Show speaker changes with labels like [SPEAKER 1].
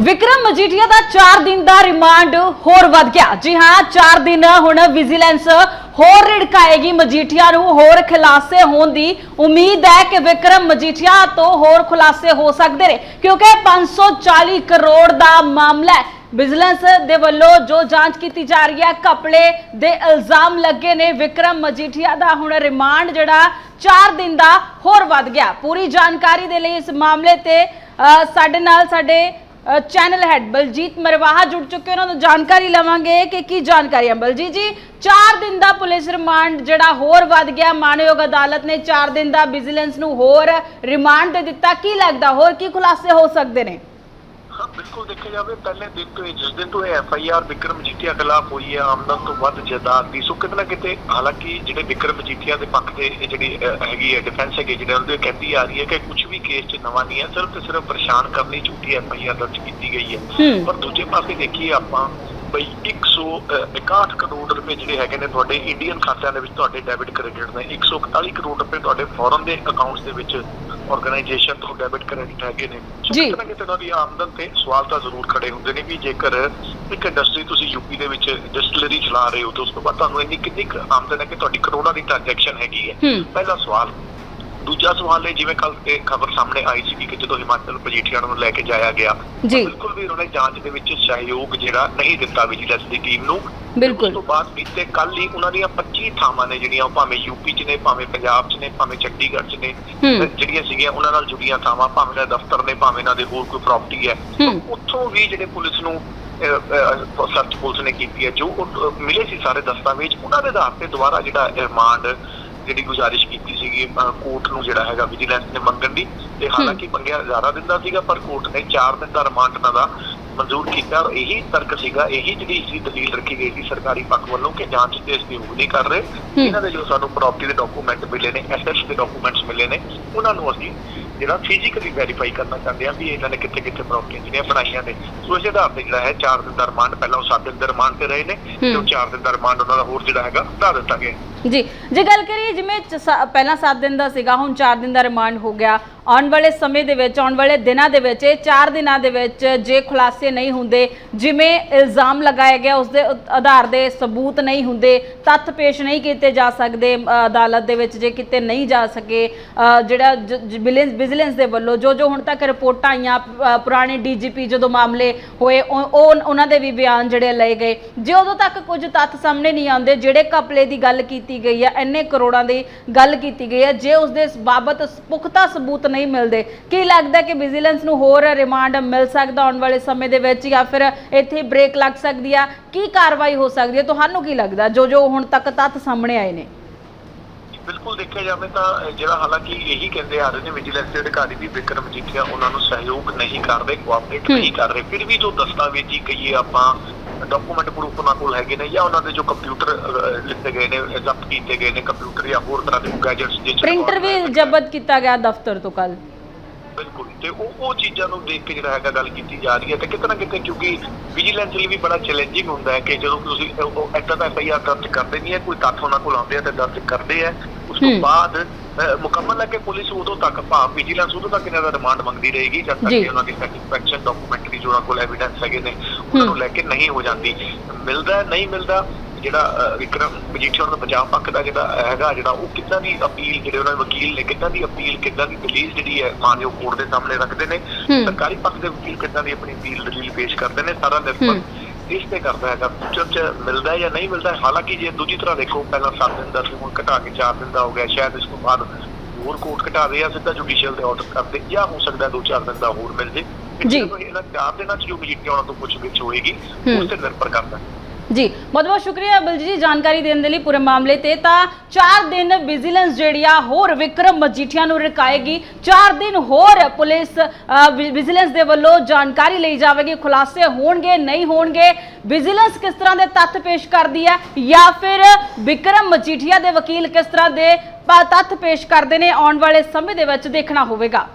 [SPEAKER 1] ਵਿਕਰਮ ਮਜੀਠੀਆ ਦਾ 4 ਦਿਨ ਦਾ ਰਿਮਾਂਡ ਹੋਰ ਵੱਧ ਗਿਆ। ਜੀ ਹਾਂ 4 ਦਿਨ ਹੁਣ ਵਿਜੀਲੈਂਸ ਹੋਰ ਰਿੜਕਾਏਗੀ ਮਜੀਠੀਆ ਨੂੰ ਹੋਰ ਖੁਲਾਸੇ ਹੋਣ ਦੀ ਉਮੀਦ ਹੈ ਕਿ ਵਿਕਰਮ ਮਜੀਠੀਆ ਤੋਂ ਹੋਰ ਖੁਲਾਸੇ ਹੋ ਸਕਦੇ ਨੇ ਕਿਉਂਕਿ 540 ਕਰੋੜ ਦਾ ਮਾਮਲਾ ਹੈ। ਵਿਜੀਲੈਂਸ ਦੇ ਵੱਲੋਂ ਜੋ ਜਾਂਚ ਕੀਤੀ ਜਾ ਰਹੀ ਹੈ ਕਪੜੇ ਦੇ ਇਲਜ਼ਾਮ ਲੱਗੇ ਨੇ। ਵਿਕਰਮ ਮਜੀਠੀਆ ਦਾ ਹੁਣ ਰਿਮਾਂਡ ਜਿਹੜਾ 4 ਦਿਨ ਦਾ ਹੋਰ ਵੱਧ ਗਿਆ। ਪੂਰੀ ਜਾਣਕਾਰੀ ਦੇ ਲਈ ਇਸ ਮਾਮਲੇ ਤੇ ਅ, ਸਾਡੇ ਨਾਲ ਸਾਡੇ ਚੈਨਲ ਹੈਡ ਬਲਜੀਤ ਮਰਵਾਹਾ ਜੁੜ ਚੁੱਕੇ ਉਹਨਾਂ ਤੋਂ ਜਾਣਕਾਰੀ ਲਵਾਂਗੇ ਕਿ ਕੀ ਜਾਣਕਾਰੀ ਹੈ ਬਲਜੀਤ ਜੀ 4 ਦਿਨ ਦਾ ਪੁਲਿਸ ਰਿਮਾਂਡ ਜਿਹੜਾ ਹੋਰ ਵੱਧ ਗਿਆ। ਮਾਨਯੋਗ ਅਦਾਲਤ ਨੇ 4 ਦਿਨ ਦਾ ਵਿਜੀਲੈਂਸ ਨੂੰ ਹੋਰ ਰਿਮਾਂਡ ਦੇ ਦਿੱਤਾ। ਕੀ ਲੱਗਦਾ? ਹੋਰ ਕੀ ਖੁਲਾਸੇ ਹੋ ਸਕਦੇ ਨੇ?
[SPEAKER 2] ਹਾਂ ਬਿਲਕੁਲ ਦੇਖਿਆ ਜਾਵੇ ਪਹਿਲੇ ਦਿਨ ਤੋਂ ਹੀ ਜਿਸ ਦਿਨ ਤੋਂ F I R Vikram Majithia ਖਿਲਾਫ ਹੋਈ ਹੈ ਆਮਦਨ ਤੋਂ ਵੱਧ ਜਾਇਦਾਦ ਦੀ ਸੋ ਕਿਤੇ ਨਾ ਕਿਤੇ ਹਾਲਾਂਕਿ ਜਿਹੜੇ ਵਿਕਰਮ ਮਜੀਠੀਆ ਦੇ ਪੱਖ ਦੇ ਇਹ ਜਿਹੜੀ ਹੈਗੀ ਹੈ ਡਿਫੈਂਸ ਹੈਗੀ ਜਿਹੜੇ ਉਹਨਾਂ ਦੇ ਕਹਿੰਦੀ ਆ ਰਹੀ ਹੈ ਕਿ ਕੁਝ ਵੀ ਕੇਸ 'ਚ ਨਵਾਂ ਨਹੀਂ ਹੈ ਸਿਰਫ ਤੇ ਸਿਰਫ ਪਰੇਸ਼ਾਨ ਕਰਨੀ ਝੂਠੀ ਐਫ ਆਈ ਆਰ ਦਰਜ ਕੀਤੀ ਗਈ ਹੂੰ। ਪਰ ਦੂਜੇ ਪਾਸੇ ਦੇਖੀਏ ਆਪਾਂ ਬਈ 161 ਕਰੋੜ ਰੁਪਏ ਜਿਹੜੇ ਹੈਗੇ ਨੇ ਤੁਹਾਡੇ ਇੰਡੀਅਨ ਖਾਤਿਆਂ ਦੇ ਵਿੱਚ ਤੁਹਾਡੇ ਡੈਬਿਟ ਕ੍ਰੈਡਿਟ ਨੇ 141 ਕਰੋੜ ਰੁਪਏ ਤੁਹਾਡੇ ਫੋਰਨ ਦੇ ਅਕਾਊਂਟਸ ਦੇ ਵਿੱਚ ਆਰਗੇਨਾਈਜੇਸ਼ਨ ਤੋਂ ਡੈਬਿਟ ਕ੍ਰੈਡਿਟ ਹੈਗੇ ਨੇ ਸੋ। ਕਿਤੇ ਨਾ ਕਿਤੇ ਦੀ ਆਮਦਨ ਤੇ ਸਵਾਲ ਤਾਂ ਜ਼ਰੂਰ ਖੜੇ ਹੁੰਦੇ ਨੇ ਵੀ ਜੇਕਰ ਇੱਕ ਇੰਡਸਟਰੀ ਤੁਸੀਂ ਯੂਪੀ ਦੇ ਵਿੱਚ ਡਿਸਟਿਲਰੀ ਚਲਾ ਰਹੇ ਹੋ ਤੇ ਉਸ ਤੋਂ ਬਾਅਦ ਤੁਹਾਨੂੰ ਇੰਨੀ ਕਿੰਨੀ ਕੁ ਆਮਦਨ ਹੈ ਕਿ ਤੁਹਾਡੀ ਕਰੋੜਾਂ ਦੀ ਟ੍ਰਾਂਜੈਕਸ਼ਨ ਹੈਗੀ ਹੂੰ। ਪਹਿਲਾ ਸਵਾਲ ਦੂਜਾ ਸਵਾਲ ਹੈ ਜਿਵੇਂ ਕੱਲ ਤੇ ਖਬਰ ਸਾਹਮਣੇ ਆਈ ਸੀ ਕਿ ਜਦੋਂ ਹਿਮਾਚਲ ਮਜੀਠੀਆ ਨੂੰ ਲੈ ਕੇ ਜਾਇਆ ਗਿਆ। ਬਿਲਕੁਲ ਵੀ ਉਹਨਾਂ ਨੇ ਜਾਂਚ ਦੇ ਵਿੱਚ ਸਹਿਯੋਗ ਜਿਹੜਾ ਨਹੀਂ ਦਿੱਤਾ ਵਿਜੀਲੈਂਸ ਦੀ ਟੀਮ ਨੂੰ
[SPEAKER 1] ਬਿਲਕੁਲ।
[SPEAKER 2] ਉਸ ਤੋਂ ਬਾਅਦ ਬੀਤੇ ਕੱਲ ਹੀ ਉਹਨਾਂ ਦੀਆਂ 25 ਥਾਵਾਂ ਨੇ ਜਿਹੜੀਆਂ ਉਹ ਭਾਵੇਂ ਯੂਪੀ 'ਚ ਨੇ ਭਾਵੇਂ ਪੰਜਾਬ 'ਚ ਨੇ ਭਾਵੇਂ ਚੰਡੀਗੜ੍ਹ 'ਚ ਨੇ ਜਿਹੜੀਆਂ ਸੀਗੀਆਂ ਉਹਨਾਂ ਨਾਲ ਜੁੜੀਆਂ ਥਾਵਾਂ ਭਾਵੇਂ ਦਾ ਦਫ਼ਤਰ ਨੇ ਭਾਵੇਂ ਇਹਨਾਂ ਦੇ ਹੋਰ ਕੋਈ ਪ੍ਰਾਪਰਟੀ ਹੈ। ਉੱਥੋਂ ਵੀ ਜਿਹੜੇ ਪੁਲਿਸ ਨੂੰ ਸਰਚ ਪੁਲਿਸ ਨੇ ਕੀਤੀ ਹੈ ਜੋ ਮਿਲੇ ਸੀ ਸਾਰੇ ਦਸਤਾਵੇਜ਼ ਉਹਨਾਂ ਦੇ ਆਧਾਰ ਤੇ ਦੁਬਾਰਾ ਜਿਹੜਾ ਰਿਮਾਂਡ ਜਿਹੜੀ ਗੁਜ਼ਾਰਿਸ਼ ਕੀਤੀ ਸੀਗੀ ਕੋਰਟ ਨੂੰ ਜਿਹੜਾ ਹੈਗਾ ਵਿਜੀਲੈਂਸ ਨੇ ਮੰਗਣ ਦੀ। ਤੇ ਹਾਲਾਂਕਿ ਮੰਗਿਆ ਜ਼ਿਆਦਾ ਦਿਨ ਦਾ ਸੀਗਾ ਪਰ ਕੋਰਟ ਨੇ 4 ਦਿਨ ਦਾ ਰਿਮਾਂਡ ਇਹਨਾਂ ਦਾ ਮਨਜ਼ੂਰ ਕੀਤਾ ਔਰ ਇਹੀ ਤਰਕ ਸੀਗਾ ਇਹੀ ਜਿਹੜੀ ਸੀ ਦਲੀਲ ਰੱਖੀ ਗਈ ਸੀ ਸਰਕਾਰੀ ਪੱਖ ਵੱਲੋਂ ਕਿ ਜਾਂਚ ਤੇ ਇਸ ਦੀ ਨਹੀਂ ਕਰ ਰਹੇ। ਇਹਨਾਂ ਦੇ ਜੋ ਸਾਨੂੰ ਪ੍ਰਾਪਰਟੀ ਦੇ ਡਾਕੂਮੈਂਟ ਮਿਲੇ ਨੇ ਐਸਐਸ ਦੇ ਡਾਕੂਮੈਂਟਸ ਮਿਲੇ ਨੇ ਉਹਨਾਂ ਨੂੰ ਅਸੀਂ ਜਿਹੜਾ ਫਿਜ਼ੀਕਲੀ ਵੈਰੀਫਾਈ ਕਰਨਾ ਚਾਹੁੰਦੇ ਆ ਵੀ ਇਹਨਾਂ ਨੇ ਕਿੱਥੇ ਕਿੱਥੇ ਪ੍ਰਾਪਰਟੀਆਂ ਜਿਹੜੀਆਂ ਬਣਾਈਆਂ ਨੇ। ਸੋ ਇਸੇ ਆਧਾਰ ਤੇ ਜਿਹੜਾ ਹੈ 4 ਦਿਨ ਦਾ ਰਿਮਾਂਡ ਪਹਿਲਾਂ ਉਹ 7 ਦਿਨ ਦਾ ਰਿਮਾਂਡ ਤੇ ਰਹੇ ਨੇ ਤੇ ਉਹ 4 ਦਿਨ ਦਾ ਰਿਮਾਂਡ ਉਹਨਾਂ ਦਾ ਹੋਰ ਜਿਹੜਾ ਹੈਗਾ ਵਧਾ ਦਿੱਤਾ ਗਿਆ।
[SPEAKER 1] ਜੀ ਜੇ ਗੱਲ ਕਰੀਏ ਜਿਵੇਂ ਪਹਿਲਾਂ 7 ਦਿਨ ਦਾ ਸੀਗਾ ਹੁਣ 4 ਦਿਨ ਦਾ ਰਿਮਾਂਡ ਹੋ ਗਿਆ ਆਉਣ ਵਾਲੇ ਸਮੇਂ ਦੇ ਵਿੱਚ ਆਉਣ ਵਾਲੇ ਦਿਨਾਂ ਦੇ ਵਿੱਚ ਇਹ 4 ਦਿਨਾਂ ਦੇ ਵਿੱਚ ਜੇ ਖੁਲਾਸੇ ਨਹੀਂ ਹੁੰਦੇ ਜਿਵੇਂ ਇਲਜ਼ਾਮ ਲਗਾਇਆ ਗਿਆ ਉਸ ਦੇ ਆਧਾਰ ਦੇ ਸਬੂਤ ਨਹੀਂ ਹੁੰਦੇ ਤੱਥ ਪੇਸ਼ ਨਹੀਂ ਕੀਤੇ ਜਾ ਸਕਦੇ ਅਦਾਲਤ ਦੇ ਵਿੱਚ ਜੇ ਕਿਤੇ ਨਹੀਂ ਜਾ ਸਕੇ ਜਿਹੜਾ ਵਿਜੀਲੈਂਸ ਦੇ ਵੱਲੋਂ ਜੋ ਜੋ ਹੁਣ ਤੱਕ ਰਿਪੋਰਟਾਂ ਆਈਆਂ ਅ, ਪੁਰਾਣੇ ਡੀਜੀਪੀ ਜਦੋਂ ਮਾਮਲੇ ਹੋਏ ਉਹ ਉਹਨਾਂ ਦੇ ਵੀ ਬਿਆਨ ਜਿਹੜੇ ਲਏ ਗਏ ਜੇ ਉਦੋਂ ਤੱਕ ਕੁਝ ਤੱਥ ਸਾਹਮਣੇ ਨਹੀਂ ਆਉਂਦੇ ਜਿਹੜੇ ਕਪਲੇ ਦੀ ਗੱਲ ਕੀਤੀ ਗਈ ਹੈ ਇੰਨੇ ਕਰੋੜਾਂ ਦੀ ਗੱਲ ਕੀਤੀ ਗਈ ਹੈ ਜੇ ਉਸ ਦੇ ਬਾਬਤ ਪੁਖਤਾ ਸਬੂਤ ਨਹੀਂ ਮਿਲਦੇ। ਕੀ ਲੱਗਦਾ ਕਿ ਵਿਜੀਲੈਂਸ ਨੂੰ ਹੋਰ ਰਿਮਾਂਡ ਮਿਲ ਸਕਦਾ ਆਉਣ ਵਾਲੇ ਸਮੇਂ ਦੇ ਵਿੱਚ ਜਾਂ ਫਿਰ ਇੱਥੇ ਬ੍ਰੇਕ ਲੱਗ ਸਕਦੀ ਆ? ਕੀ ਕਾਰਵਾਈ ਹੋ ਸਕਦੀ ਹੈ ਤੁਹਾਨੂੰ ਕੀ ਲੱਗਦਾ? ਜੋ ਜੋ ਹੁਣ ਤੱਕ ਤੱਥ ਸਾਹਮਣੇ ਆਏ ਨੇ।
[SPEAKER 2] ਬਿਲਕੁਲ ਦੇਖਿਆ ਜਾਵੇ ਤਾਂ ਜਿਹੜਾ ਹਾਲਾਂਕਿ ਇਹੀ ਕਹਿੰਦੇ ਆ ਰਹੇ ਨੇ ਵਿਜੀਲੈਂਸ ਦੇ ਅਧਿਕਾਰੀ ਵੀ ਵਿਕਰਮ ਜੀਠੀਆ ਉਹਨਾਂ ਨੂੰ ਸਹਿਯੋਗ ਨਹੀਂ ਕਰਦੇ ਕੋਆਪਰੇਟ। ਨਹੀਂ ਕਰ ਰਹੇ। ਫਿਰ ਵੀ ਜੋ ਦਸਤਾਵੇਜ਼ੀ ਕਹੀਏ ਆਪਾਂ ਡਾਕੂਮੈਂਟ ਪ੍ਰੂਫ ਉਹਨਾਂ ਕੋਲ ਹੈਗੇ ਨੇ ਜਾਂ ਉਹਨਾਂ ਦੇ ਜੋ ਕੰਪਿਊਟਰ ਲਿੱਤੇ ਗਏ ਨੇ ਜ਼ਬਤ ਕੀਤੇ ਗਏ ਨੇ ਕੰਪਿਊਟਰ ਜਾਂ ਹੋਰ ਤਰ੍ਹਾਂ ਦੇ ਗੈਜਟਸ ਜਿਸ
[SPEAKER 1] ਪ੍ਰਿੰਟਰ ਵੀ ਜ਼ਬਤ ਕੀਤਾ ਗਿਆ ਦਫ਼ਤਰ ਤੋਂ ਕੱਲ
[SPEAKER 2] ਬਿਲਕੁਲ ਤੇ ਉਹ ਉਹ ਚੀਜ਼ਾਂ ਨੂੰ ਦੇਖ ਕੇ ਜਿਹੜਾ ਹੈਗਾ ਗੱਲ ਕੀਤੀ ਜਾ ਰਹੀ ਹੈ ਤੇ ਕਿਤੇ ਨਾ ਕਿਤੇ ਕਿਉਂਕਿ ਵਿਜੀਲੈਂਸ ਲਈ ਵੀ ਬੜਾ ਚੈਲੰਜਿੰਗ ਹੁੰਦਾ ਹੈ ਕਿ ਜਦੋਂ ਤੁਸੀਂ ਏਦਾਂ ਦਾ ਐਫਆਈਆਰ ਦਰਜ ਕਰਦੇ ਨਹੀਂ ਹੈ ਕੋਈ ਤੱਥ ਉਹਨਾਂ ਕੋਲ ਆਉਂਦੇ ਆ ਤੇ ਦਰਜ ਕਰਦੇ ਆ ਉਸ ਤੋਂ। ਬਾਅਦ ਮੁਕੰਮਲ ਹੈ ਕਿ ਪੁਲਿਸ ਉਦੋਂ ਤੱਕ ਭਾਵ ਵਿਜੀਲੈਂਸ ਉਦੋਂ ਤੱਕ ਇਹਨਾਂ ਦਾ ਰਿਮਾਂਡ ਮੰਗਦੀ ਰਹੇਗੀ ਜਦ ਤੱਕ। ਕਿ ਉਹਨਾਂ ਦੀ ਸੈਟੀਸਫੈਕਸ਼ਨ ਡਾਕੂਮੈਂਟਰੀ ਜੋ ਉਹਨਾਂ ਕੋਲ ਐਵੀਡੈਂਸ ਹੈਗੇ ਨੇ ਉਹਨਾਂ ਨੂੰ ਲੈ ਕੇ ਨਹੀਂ ਹੋ ਜਾਂਦੀ ਮਿਲਦਾ ਨਹੀਂ ਮਿਲਦਾ ਜਿਹੜਾ ਵਿਕਰਮ ਮਜੀਠੀਆ ਉਹਨਾਂ ਦਾ ਬਚਾਅ ਪੱਖ ਦਾ ਜਿਹੜਾ ਹੈਗਾ ਜਿਹੜਾ ਉਹ ਕਿੱਦਾਂ ਦੀ ਅਪੀਲ ਜਿਹੜੇ ਉਹਨਾਂ ਦੇ ਵਕੀਲ ਨੇ ਕਿੱਦਾਂ ਦੀ ਅਪੀਲ ਕਿੱਦਾਂ ਦੀ ਦਲੀਲ ਜਿਹੜੀ ਹੈ ਮਾਨਯੋਗ ਕੋਰਟ ਦੇ ਸਾਹਮਣੇ ਰੱਖਦੇ ਨੇ। ਸਰਕਾਰੀ ਪੱਖ ਦੇ ਵਕੀਲ ਕਿੱਦਾਂ ਦੀ ਆਪਣੀ ਅਪੀਲ ਦਲੀਲ ਪੇਸ਼ ਕਰਦੇ ਨੇ ਸਾਰਾ ਨਿਰਭਰ। ਇਸ ਤੇ ਕਰਦਾ ਹੈਗਾ ਫਿਊਚਰ ਚ ਮਿਲਦਾ ਜਾਂ ਨਹੀਂ ਮਿਲਦਾ। ਹਾਲਾਂਕਿ ਜੇ ਦੂਜੀ ਤਰ੍ਹਾਂ ਦੇਖੋ ਪਹਿਲਾਂ 7 ਦਿਨ ਦਾ ਸੀ ਹੁਣ ਘਟਾ ਕੇ 4 ਦਿਨ ਦਾ ਹੋ ਗਿਆ ਸ਼ਾਇਦ ਇਸ ਤੋਂ ਬਾਅਦ ਹੋਰ ਕੋਰਟ ਘਟਾ ਦੇ ਜਾਂ ਸਿੱਧਾ ਜੁਡੀਸ਼ੀਅਲ ਦੇ ਆਰਡਰ ਕਰਦੇ ਜਾਂ ਹੋ ਸਕਦਾ 2-4 ਦਿਨ ਦਾ ਹੋਰ ਮਿਲ ਜੇ
[SPEAKER 1] ਜੀ।
[SPEAKER 2] ਇਹਨਾਂ 4 ਦਿਨਾਂ ਚ ਜੋ ਮਜੀਠੀਆ ਉਹਨਾਂ ਤੋਂ ਪੁੱਛ ਗਿੱਛ ਹੋਏਗੀ। ਉਸ ਤੇ ਨਿਰਭਰ ਕਰਦਾ ਹੈ
[SPEAKER 1] ਜੀ, ਬਹੁਤ ਬਹੁਤ ਸ਼ੁਕਰੀਆ ਬਲਜੀ ਜੀ ਜਾਣਕਾਰੀ ਦੇਣ ਦੇ ਲਈ ਪੂਰੇ ਮਾਮਲੇ ਤੇ। ਤਾਂ 4 ਦਿਨ ਵਿਜੀਲੈਂਸ ਜਿਹੜੀ ਆ, ਹੋਰ ਵਿਕਰਮ ਮਜੀਠੀਆ ਨੂੰ ਰਕਾਏਗੀ। 4 ਦਿਨ ਹੋਰ ਪੁਲਿਸ ਵਿ- ਵਿਜੀਲੈਂਸ ਦੇ ਵੱਲੋਂ ਜਾਣਕਾਰੀ ਲਈ ਜਾਵੇਗੀ। ਖੁਲਾਸੇ ਹੋਣਗੇ, ਨਹੀਂ ਹੋਣਗੇ, ਵਿਜੀਲੈਂਸ ਕਿਸ ਤਰ੍ਹਾਂ ਦੇ ਤੱਥ ਪੇਸ਼ ਕਰਦੀ ਹੈ? ਜਾਂ ਫਿਰ ਵਿਕਰਮ ਮਜੀਠੀਆ ਦੇ ਵਕੀਲ ਕਿਸ ਤਰ੍ਹਾਂ ਦੇ ਤੱਥ ਪੇਸ਼ ਕਰਦੇ ਨੇ? ਆਉਣ ਵਾਲੇ ਸਮੇਂ ਦੇ ਵਿੱਚ ਦੇਖਣਾ ਹੋਵੇਗਾ।